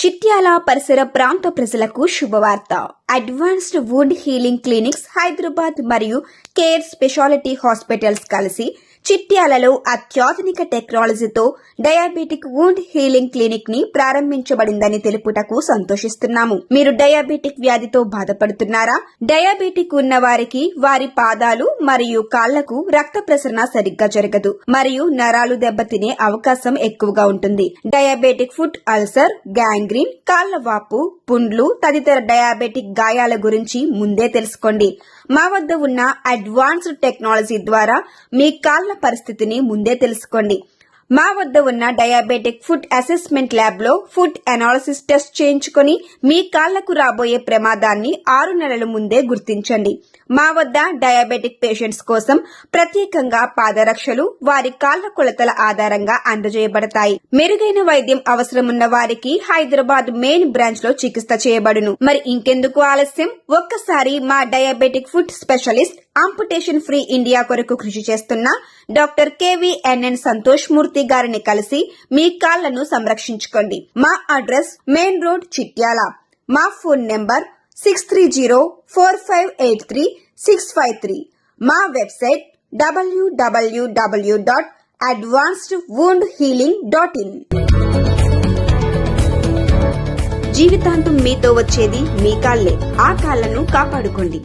చిట్యాల పరిసర ప్రాంత ప్రజలకు శుభవార్త. Advanced wound healing clinics Hyderabad మరియు కేర్ స్పెషాలిటీ హాస్పిటల్స్ కలిసి చిట్యాలలో అత్యాధునిక టెక్నాలజీతో డయాబెటిక్ వుండ్ హీలింగ్ క్లినిక్ని ప్రారంభించబడిందని తెలుపుటకు సంతోషిస్తున్నాము. మీరు డయాబెటిక్ వ్యాధితో బాధపడుతున్నారా? డయాబెటిక్ ఉన్న వారికి వారి పాదాలు మరియు కాళ్ళకు రక్త ప్రసరణ సరిగ్గా జరగదు. మరియు నరాలు దెబ్బతినే అవకాశం ఎక్కువగా ఉంటుంది. డయాబెటిక్ ఫుట్ అల్సర్ గ్యాంగ్రీన్ కాళ్ళ వాపు పుండ్లు తదితర డయాబెటిక్ గాయాల గురించి ముందే తెలుసుకోండి. మా వద్ద ఉన్న అడ్వాన్స్డ్ టెక్నాలజీ ద్వారా మీ కాళ్ళ పరిస్థితిని ముందే తెలుసుకోండి. మా వద్ద ఉన్న డయాబెటిక్ ఫుడ్ అసెస్మెంట్ ల్యాబ్లో ఫుడ్ అనాలిసిస్ టెస్ట్ చేయించుకొని మీ కాళ్ళకు రాబోయే ప్రమాదాన్ని ఆరు నెలల ముందే గుర్తించండి. మా వద్ద డయాబెటిక్ పేషెంట్స్ కోసం ప్రత్యేకంగా పాదరక్షలు వారి కాళ్ళ కొలతల ఆధారంగా అందజేయబడతాయి. మెరుగైన వైద్యం అవసరమున్న వారికి హైదరాబాద్ మెయిన్ బ్రాంచ్లో చికిత్స చేయబడును. మరి ఇంకెందుకు ఆలస్యం? ఒక్కసారి మా diabetic foot specialist amputation free India కొరకు కృషి చేస్తున్న డాక్టర్ కేవీఎన్ఎన్ సంతోష్ మూర్తి గారిని కలిసి మీ కాళ్ళను సంరక్షించుకోండి. మా అడ్రస్ మెయిన్ రోడ్ చిట్యాల. మా phone number six three zero four five eight three six five three మా website W W W dot advanced wound healing dot in జీవితాంతం మీతో వచ్చేది మీ కాళ్ళే ఆ కాళ్ళను కాపాడుకోండి.